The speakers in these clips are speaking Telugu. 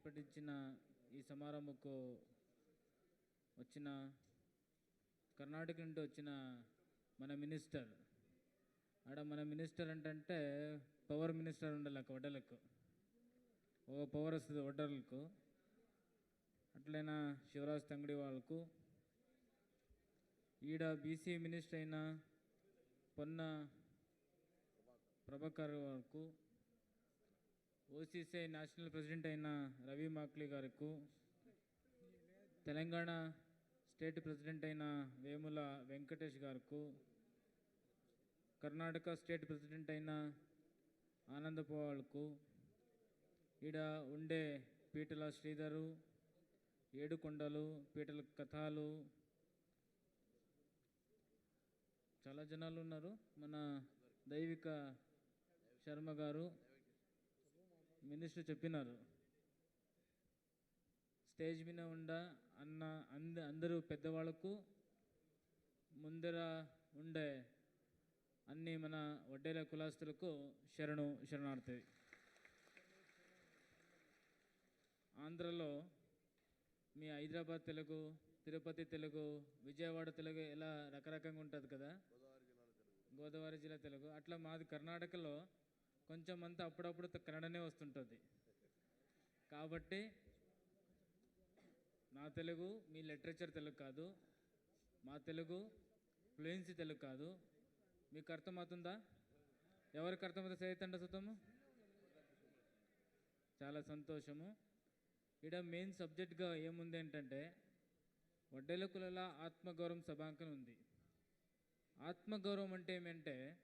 ఏర్పటించిన ఈ సమారంభకు వచ్చిన కర్ణాటక నుండి వచ్చిన మన మినిస్టర్. ఆడ మన మినిస్టర్ అంటే పవర్ మినిస్టర్ ఉండలేక వడ్డలకు. ఓ పవర్ వస్తుంది వడ్డలకు. అట్లైనా శివరాజ్ తంగడి వాళ్ళకు. ఈడ బీసీ మినిస్టర్ అయిన పొన్న ప్రభాకర్ వాళ్ళకు ఓసీసీ నేషనల్ ప్రెసిడెంట్ అయిన రవి మాక్లీ గారికి తెలంగాణ స్టేట్ ప్రెసిడెంట్ అయిన వేముల వెంకటేష్ గారికి కర్ణాటక స్టేట్ ప్రెసిడెంట్ అయిన ఆనందపోవాళ్ళకు ఈడ ఉండే పీటల శ్రీధరు ఏడుకొండలు పీటల కథాలు. చాలా జనాలు ఉన్నారు మన దైవిక శర్మ గారు. మినిస్టర్ చెప్పినారు. స్టేజ్ మీద ఉండ అన్న అంద అందరూ పెద్దవాళ్ళకు ముందర ఉండే అన్ని మన వడ్డేల కులాస్తులకు శరణు శరణార్థి. ఆంధ్రలో మీ హైదరాబాద్ తెలుగు తిరుపతి తెలుగు విజయవాడ తెలుగు ఎలా రకరకంగా ఉంటుంది కదా? గోదావరి జిల్లా తెలుగు. అట్లా మాది కర్ణాటకలో కొంచెం అంతా అప్పుడప్పుడు కన్నడనే వస్తుంటుంది. కాబట్టి నా తెలుగు మీ లిటరేచర్ తెలుగు కాదు. మా తెలుగు ఫ్లూయెన్సీ తెలుగు కాదు. మీకు అర్థమవుతుందా? ఎవరికి అర్థమవుతుంది సైతండ సుతము చాలా సంతోషము. ఇక్కడ మెయిన్ సబ్జెక్ట్గా ఏముంది ఏంటంటే వడ్డెల కులల ఆత్మగౌరవం సభాంకనం ఉంది. ఆత్మగౌరవం అంటే ఏమంటే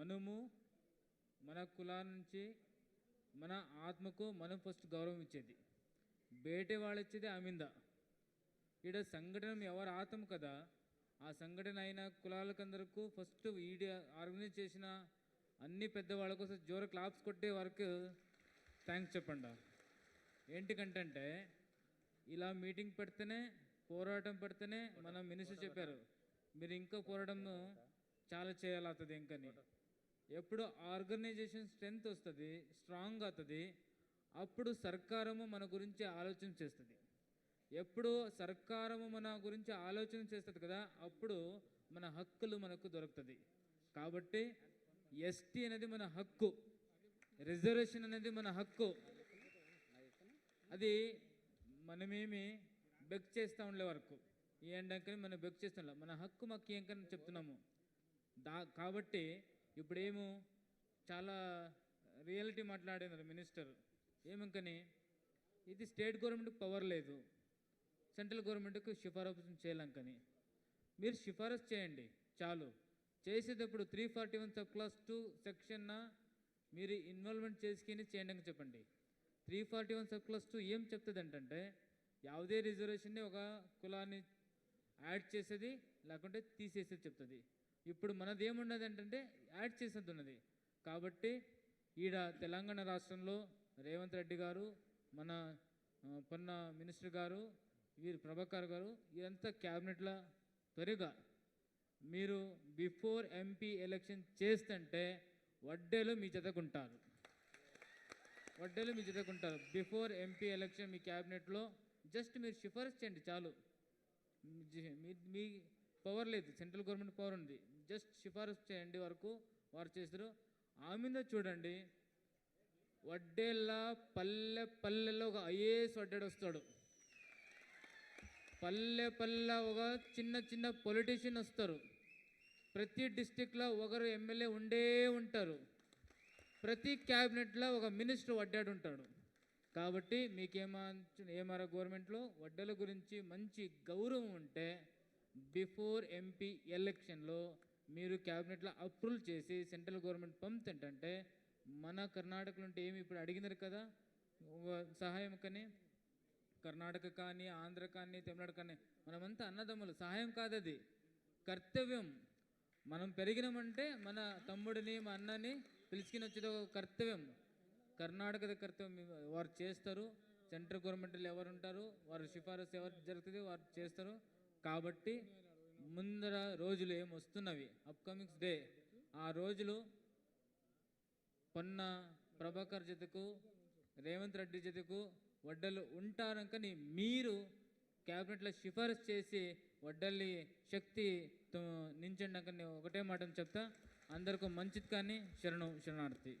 మనము మన కులా నుంచి మన ఆత్మకు మనం ఫస్ట్ గౌరవం ఇచ్చేది బయట వాళ్ళు ఇచ్చేది ఆమింద ఈడ సంఘటన ఎవరు ఆత్మ కదా ఆ సంఘటన అయిన కులాలకందరకు ఫస్ట్ ఈడ ఆర్గనైజ్ చేసిన అన్ని పెద్దవాళ్ళ కోసం జోర క్లాప్స్ కొట్టే వరకు థ్యాంక్స్ చెప్పండి. ఏంటికంటే ఇలా మీటింగ్ పెడితేనే పోరాటం పెడితేనే మన మినిస్టర్ చెప్పారు. మీరు ఇంకా పోరాటం చాలా చేయాలవుతుంది ఇంకని. ఎప్పుడు ఆర్గనైజేషన్ స్ట్రెంగ్త్ వస్తుంది స్ట్రాంగ్ అవుతుంది అప్పుడు సర్కారము మన గురించి ఆలోచన చేస్తుంది. ఎప్పుడు సర్కారము మన గురించి ఆలోచన చేస్తుంది కదా అప్పుడు మన హక్కులు మనకు దొరుకుతుంది. కాబట్టి ఎస్టీ అనేది మన హక్కు రిజర్వేషన్ అనేది మన హక్కు. అది మనమేమి బెక్ చేస్తూ ఉండే వరకు ఈ ఎండకని మనం బెక్ చేస్తుండే మన హక్కు మాకు ఏంకని చెప్తున్నాము? దా కాబట్టి ఇప్పుడేమో చాలా రియాలిటీ మాట్లాడినారు మినిస్టర్ ఏమంకని ఇది స్టేట్ గవర్నమెంట్కి పవర్ లేదు సెంట్రల్ గవర్నమెంట్కి సిఫారసు చేయాలంకని మీరు సిఫారసు చేయండి చాలు చేసేటప్పుడు three forty one sub class two సెక్షన్న మీరు ఇన్వాల్వ్మెంట్ చేసుకుని చేయండి అని చెప్పండి three forty one sub class two ఏం చెప్తుంది అంటే ಯಾವುದೇ రిజర్వేషన్ని ఒక కులాన్ని యాడ్ చేసేది లేకుంటే తీసేసేది చెప్తుంది ఇప్పుడు మనది ఏమున్నది అంటే యాడ్ చేసినది ఉన్నది కాబట్టి ఈడ తెలంగాణ రాష్ట్రంలో రేవంత్ రెడ్డి గారు మన పొన్న మినిస్టర్ గారు వీరు ప్రభాకర్ గారు ఇదంతా క్యాబినెట్లో త్వరగా. మీరు బిఫోర్ ఎంపీ ఎలక్షన్ చేస్తుంటే వడ్డేలు మీ జతకుంటారు. వడ్డేలు మీ జతకుంటారు. బిఫోర్ ఎంపీ ఎలక్షన్ మీ క్యాబినెట్లో జస్ట్ మీరు సిఫారసు చేయండి చాలు. మీ మీ పవర్ లేదు సెంట్రల్ గవర్నమెంట్ పవర్ ఉంది. జస్ట్ సిఫారసు చేయండి వరకు వారు చేశారు. ఆ మీద చూడండి. వడ్డేలా పల్లె పల్లెలో ఒక ఐఏఎస్ వడ్డాడు వస్తాడు. పల్లె పల్లె ఒక చిన్న చిన్న పొలిటీషియన్ వస్తారు. ప్రతి డిస్టిక్లో ఒకరు ఎమ్మెల్యే ఉండే ఉంటారు. ప్రతి క్యాబినెట్లో ఒక మినిస్టర్ వడ్డాడు ఉంటాడు. కాబట్టి మీకేమా ఏమారా గవర్నమెంట్లో వడ్డల గురించి మంచి గౌరవం ఉంటే బిఫోర్ ఎంపీ ఎలక్షన్లో మీరు క్యాబినెట్లో అప్రూవల్ చేసి సెంట్రల్ గవర్నమెంట్ పంపుతుంటే మన కర్ణాటకలో ఉంటే ఏమి ఇప్పుడు అడిగినారు కదా? సహాయం కానీ కర్ణాటక కానీ ఆంధ్ర కానీ తమిళనాడు కానీ మనమంతా అన్నదమ్ములు. సహాయం కాదది. కర్తవ్యం. మనం పెరిగినామంటే మన తమ్ముడిని మా అన్నని పిలుచుకుని వచ్చేది ఒక కర్తవ్యం. కర్ణాటకద కర్తవ్యం. వారు చేస్తారు. సెంట్రల్ గవర్నమెంట్లో ఎవరు ఉంటారు? వారు సిఫారసు ఎవరు జరుగుతుంది? వారు చేస్తారు. కాబట్టి ముందర రోజులు ఏమి వస్తున్నవి? అప్కమింగ్స్ డే ఆ రోజులు పొన్న ప్రభాకర్ జతకు రేవంత్ రెడ్డి జతకు వడ్డలు ఉంటారనుకని మీరు క్యాబినెట్లో సిఫారసు చేసి వడ్డల్ని శక్తి నించండి ఒకటే మాటను చెప్తా. అందరికీ మంచిది కానీ శరణం శరణార్థి.